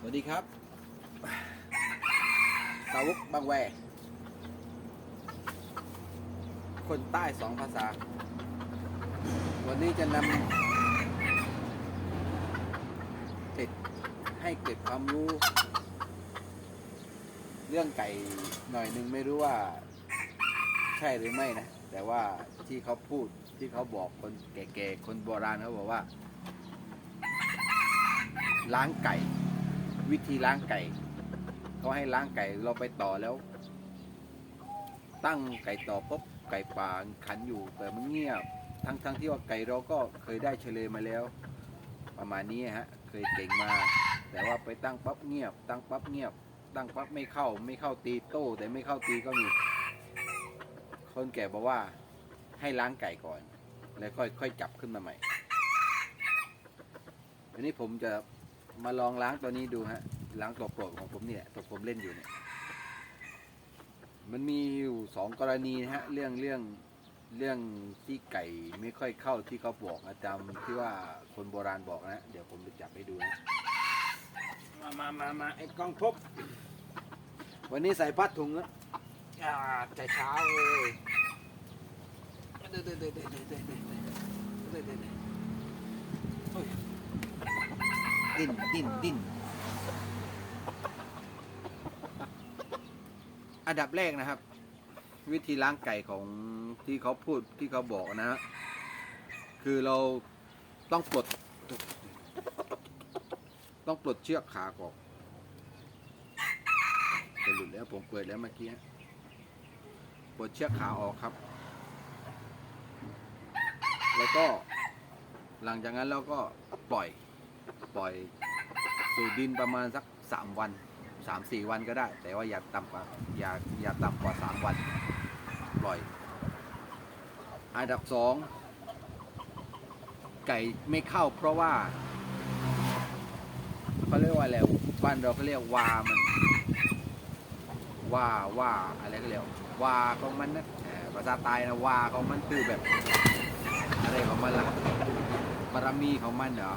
สวัสดีครับสาวกบางแว คนใต้สองภาษา วันนี้จะนำติดให้เก็บความรู้ เรื่องไก่หน่อยหนึงไม่รู้ว่า ใช่หรือไม่นะ แต่ว่าที่เขาพูดที่เขาบอกคนแก่ๆ คนโบราณเขาบอกว่า ล้างไก่ วิธีล้างไก่เขาให้ล้างไก่เราไปต่อแล้ว ตั้งไก่ต่อปุ๊บไก่ป่าขันอยู่แต่มันเงียบ ทั้งทั้งที่ว่าไก่เราก็เคยได้เฉลยมาแล้ว ประมาณนี้ฮะ เคยเก่งมา แต่ว่าไปตั้งปั๊บเงียบ ตั้งปั๊บเงียบ ตั้งปั๊บไม่เข้าไม่เข้าตีโต้ แต่ไม่เข้าตีก็มีคนแก่บอกว่าให้ล้างไก่ก่อน แล้วค่อยค่อยจับขึ้นมาใหม่อันนี้ผมจะ มาลองล้างตัวนี้ดูฮะล้างตัวโปรดของผมเนี่ยตัวผมเล่นอยู่เนี่ยมันมีอยู่สองกรณีนะฮะเรื่องเรื่องเรื่องที่ไก่ไม่ค่อยเข้าที่เขาบอกอาจารย์ที่ว่าคนโบราณบอกนะ เดี๋ยวผมไปจับให้ดูนะมามามามาไอ้กล้องพบวันนี้ใส่พัดถุงนะอ่าแต่เช้าเลยเดี๋ยวเดี๋ยวเดี๋ยวเดี๋ยวเดี๋ยวเดี๋ยว ดิ้นดิ้นดิ้นอันดับแรกนะครับ วิธีล้างไก่ของที่เขาพูดที่เขาบอกนะฮะคือเราต้องปลด ต้องปลดเชือกขาก่อนจะหลุดแล้วผมเปิดแล้วเมื่อกี้ปลดเชือกขาออกครับ แล้วก็หลังจากนั้นเราก็ปล่อย ปล่อยสู่ดินประมาณสักสามวันสามสี่วันก็ได้ แต่ว่าอย่าต่ำกว่าอย่าอย่าต่ำกว่าสามวัน ปล่อย อันดับสองไก่ไม่เข้าเพราะว่าเขาเรียกว่าอะไรบ้านเราเขาเรียกวามันว่าว่าอะไรก็เรียกว่าของมันนะภาษาตายนะว่าของมันคือแบบ อะไรของมันล่ะบารมีของมันเหรอ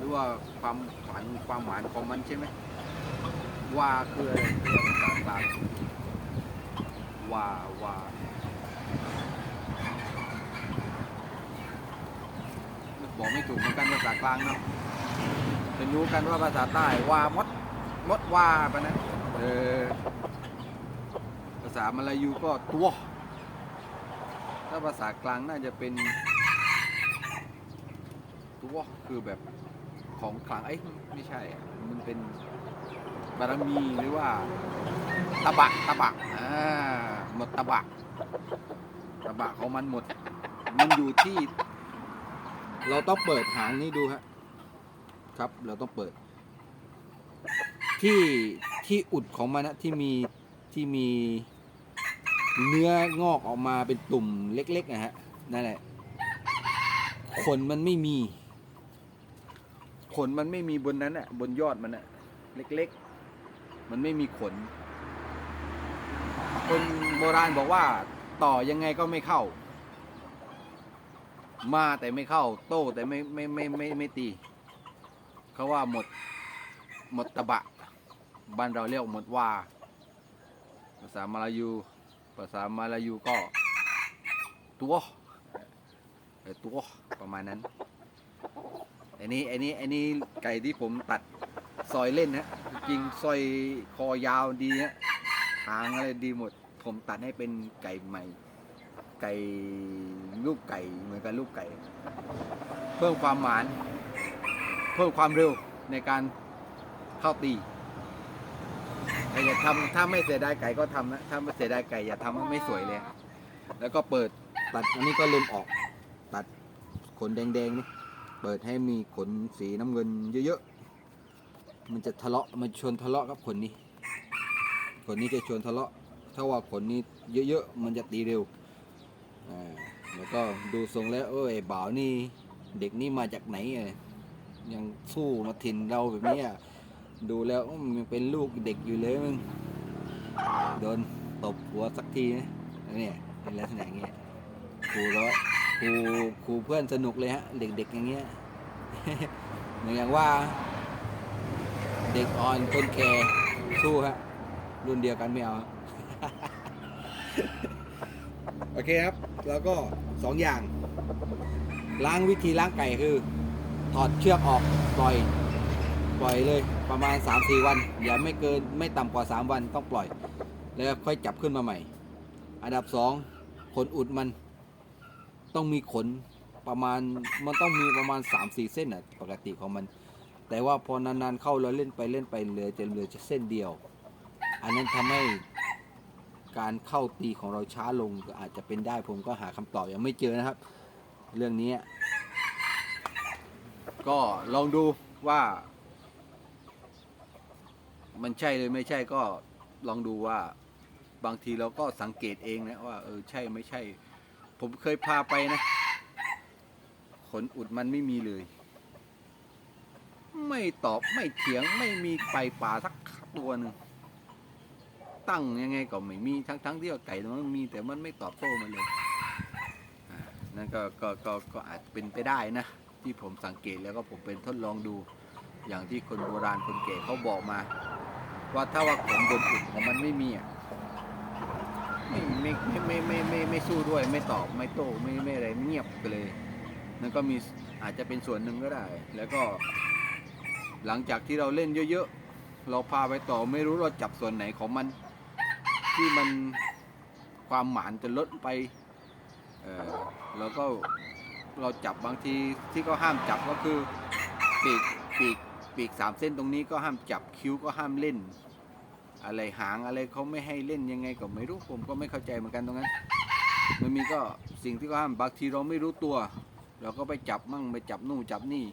หรือว่าความฝันความหวานของมันใช่ไหมวาคืออะไรภาษากลางวาวาบอกไม่ถูกเหมือนกันภาษากลางเนาะจะรู้กันว่าภาษาใต้ว่ามดมดว่าปะนะเออภาษามลายูก็ตัว ถ้าภาษากลางน่าจะเป็นตัวคือแบบ ของขลังเอ้ยไม่ใช่อะมันเป็นบารมีหรือว่าตะบะตะบะอ่าหมดตะบะตะบะของมันหมด มันอยู่ที่ เราต้องเปิดหางนี้ดูฮะครับ เราต้องเปิด ที่ที่อุดของมันนะที่มีที่มีเนื้องอกออกมาเป็นตุ่มเล็กๆนะฮะนั่นแหละขนมันไม่มี ขนมันไม่มีบนนั้นอะบนยอดมันอะเล็กๆ มันไม่มีขน คนโบราณบอกว่าต่อยังไงก็ไม่เข้า มาแต่ไม่เข้า โต้แต่ไม่ไม่ไม่ไม่ไม่ตี เขาว่าหมดหมดตะบะบ้านเราเรียกหมดว่า ภาษามาลายู ภาษามาลายูก็ ตัวเออตัวประมาณนั้น อันนี้อันนี้อันนี้ไก่ที่ผมตัดซอยเล่นฮะจริงซอยคอยาวดีฮะหางอะไรดีหมด ผมตัดให้เป็นไก่ใหม่ ไก่ลูกไก่เหมือนกับลูกไก่ เพิ่มความหวาน เพิ่มความเร็วในการเข้าตีแต่อย่าทำถ้าไม่เสียดายไก่ก็ทำนะถ้าไม่เสียดายไก่อย่าทำมไม่สวยเลย แล้วก็เปิดตัดอันนี้ก็เล็มออก ตัดขนแดงๆนี่ เปิดให้มีขนสีน้ำเงินเยอะๆ มันจะทะเลาะ มันชวนทะเลาะกับขนนี้ ขนนี้จะชวนทะเลาะ ถ้าว่าขนนี้เยอะๆ มันจะตีเร็ว อ่า แล้วก็ดูทรงแล้วเออไอ้บ่าวนี่เด็กนี่มาจากไหนอะยังสู้มาถิ่นเราแบบนี้อะ ดูแล้วอืมยังเป็นลูกเด็กอยู่เลยมึง โดนตบหัวสักทีนะเนี่ยเป็นลักษณะอย่างเงี้ยครูร้อย ครูครูเพื่อนสนุกเลยฮะ เด็กๆอย่างเงี้ยเหมือนอย่างว่า เด็กอ่อนคนแก่สู้ฮะรุ่นเดียวกันไม่เอาโอเคครับ แล้วก็สองอย่าง ล้างวิธีล้างไก่คือ ถอดเชือกออกปล่อย ปล่อยเลยประมาณ 3-4 วัน อย่าไม่เกินไม่ต่ำกว่า 3 วันต้องปล่อย แล้วค่อยจับขึ้นมาใหม่ อันดับ 2 ขนอุดมัน ต้องมีขนประมาณมันต้องมีประมาณ 3-4 เส้นอะปกติของมัน แต่ว่าพอนานๆเข้าเราเล่นไปเล่นไปเหลือจะเหลือจะเส้นเดียว อันนั้นทำให้การเข้าตีของเราช้าลงก็อาจจะเป็นได้ผมก็หาคำตอบยังไม่เจอนะครับ เรื่องนี้ก็ลองดูว่า มันใช่หรือไม่ใช่ก็ลองดูว่า บางทีเราก็สังเกตเองนะว่าเออใช่ไม่ใช่ ผมเคยพาไปนะ ขนอุดมันไม่มีเลย ไม่ตอบไม่เถียงไม่มีไปป่าสักตัวหนึ่งตั้งยังไงก็ไม่มีทั้งทั้งที่ว่าไก่มันมีแต่มันไม่ตอบโต้มันเลยนั่นก็ก็ก็ก็อาจเป็นไปได้นะ ที่ผมสังเกตแล้วก็ผมเป็นทดลองดู อย่างที่คนโบราณคนแก่เขาบอกมา ว่าถ้าว่าขนบนอุดของมันไม่มีอะ ไม่ไม่ไม่ไม่ไม่ไม่ไม่สู้ด้วยไม่ตอบไม่โต้ไม่ไม่อะไรเงียบไปเลยนั่นก็มีอาจจะเป็นส่วนหนึ่งก็ได้ แล้วก็ หลังจากที่เราเล่นเยอะๆเราพาไปต่อไม่รู้เราจับส่วนไหนของมัน ที่มันความหมานจะลดไปเออแล้วก็เราจับบางทีที่ก็ห้ามจับก็คือปีกปีกปีกสามเส้นตรงนี้ก็ห้ามจับคิ้วก็ห้ามเล่น อะไรหางอะไรเขาไม่ให้เล่นยังไงก็ไม่รู้ผมก็ไม่เข้าใจเหมือนกันตรงนั้น มันมีก็สิ่งที่เขาห้ามบางทีเราไม่รู้ตัว เราก็ไปจับมั่งไปจับนู่นจับนี่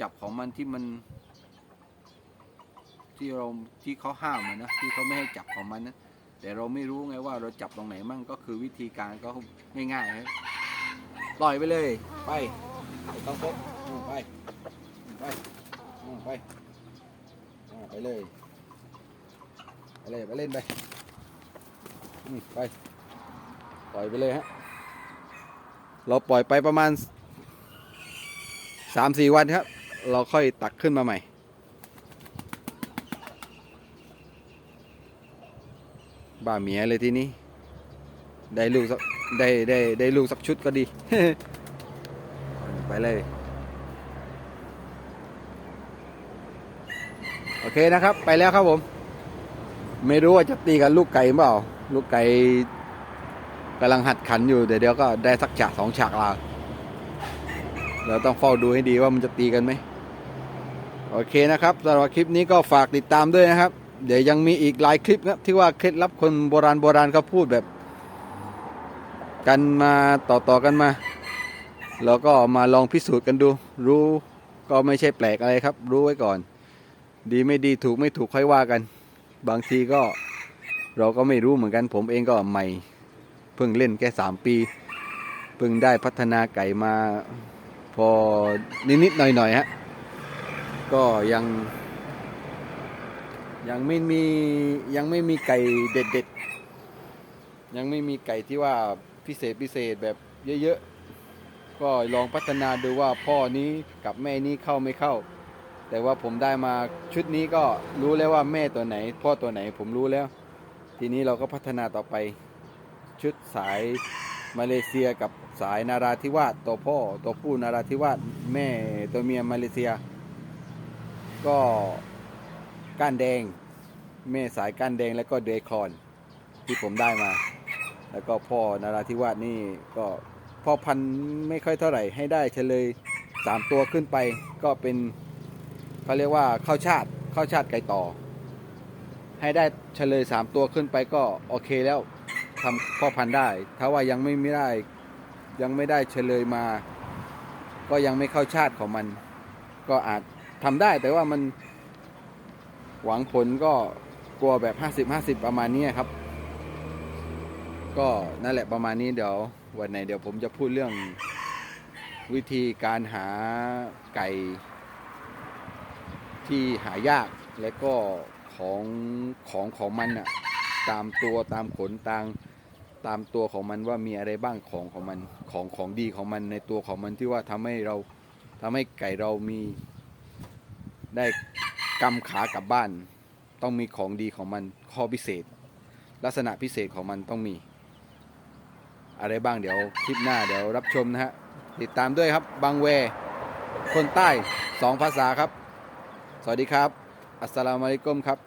จับของมันที่มัน ที่เราที่เขาห้ามนะที่เขาไม่ให้จับของมันนะแต่เราไม่รู้ไงว่าเราจับตรงไหนมั่งก็คือวิธีการก็ง่ายๆครับปล่อยไปเลย ไปไม่ต้องพบไปไปไปไปเลย ไปเลยไปเล่นไปไปปล่อยไปเลยฮะเราปล่อยไปประมาณสามสี่วันครับ เราค่อยตักขึ้นมาใหม่ บ้าเมียเลยทีนี้ ได้ลูกสักได้ได้ได้ลูกสักชุดก็ดี ไปเลย โอเคนะครับ ไปแล้วครับผม ไม่รู้ว่าจะตีกับลูกไก่เปล่า ลูกไก่กำลังหัดขันอยู่เดี๋ยวเดี๋ยวก็ได้สักฉากสองฉากลาเราต้องเฝ้าดูให้ดีว่ามันจะตีกันไหมโอเคนะครับสำหรับคลิปนี้ก็ฝากติดตามด้วยนะครับ เดี๋ยวยังมีอีกหลายคลิปนะที่ว่าเคล็ดลับคนโบราณโบราณเขาพูดแบบ กันมาต่อต่อๆกันมา แล้วก็มาลองพิสูจน์กันดู รู้ก็ไม่ใช่แปลกอะไรครับ รู้ไว้ก่อน ดีไม่ดีถูกไม่ถูกค่อยว่ากัน บางทีก็เราก็ไม่รู้เหมือนกัน ผมเองก็ใหม่ เพิ่งเล่นแค่สามปี เพิ่งได้พัฒนาไก่มาพอนิดๆหน่อยๆฮะก็ยัง ยังไม่มียังไม่มีไก่เด็ดๆ ยังไม่มีไก่ที่ว่าพิเศษพิเศษแบบเยอะๆ ก็ลองพัฒนาดูว่าพ่อนี้กับแม่นี้เข้าไม่เข้า แต่ว่าผมได้มาชุดนี้ก็รู้แล้วว่าแม่ตัวไหน พ่อตัวไหนผมรู้แล้ว ทีนี้เราก็พัฒนาต่อไป ชุดสายมาเลเซียกับสายนาราธิวาสตัวพ่อตัวผู้นาราธิวาสแม่ตัวเมียมาเลเซีย ก็ก้านแดง แม่สายก้านแดงแล้วก็เดคอนที่ผมได้มา แล้วก็พ่อนาราธิวาสนี่ก็พ่อพันธุ์ไม่ค่อยเท่าไหร่ให้ได้เฉลยสามตัวขึ้นไปก็เป็น เขาเรียกว่าข้าวชาติข้าวชาติไก่ต่อ ให้ได้เฉลยสามตัวขึ้นไปก็โอเคแล้วทำพ่อพันธุ์ได้ ถ้าว่ายังไม่ไม่ได้ยังไม่ได้เฉลยมา ก็ยังไม่เข้าชาติของมัน ก็อาจทำได้แต่ว่ามันหวังผลก็กลัวแบบ 50 50 ประมาณนี้ครับ ก็นั่นแหละประมาณนี้เดี๋ยววันไหนเดี๋ยวผมจะพูดเรื่องวิธีการหาไก่ ที่หายากและก็ของของของมันอะตามตัวตามขนตามตามตัวของมันว่ามีอะไรบ้างของของมันของของดีของมันในตัวของมันที่ว่าทำให้เราทำให้ไก่เรามีได้กำขากลับบ้าน ต้องมีของดีของมันข้อพิเศษ ลักษณะพิเศษของมันต้องมี อะไรบ้างเดี๋ยวคลิปหน้าเดี๋ยวรับชมนะฮะติดตามด้วยครับบางเวคนใต้สองภาษาครับ สวัสดีครับ อัสสลามุอะลัยกุมครับ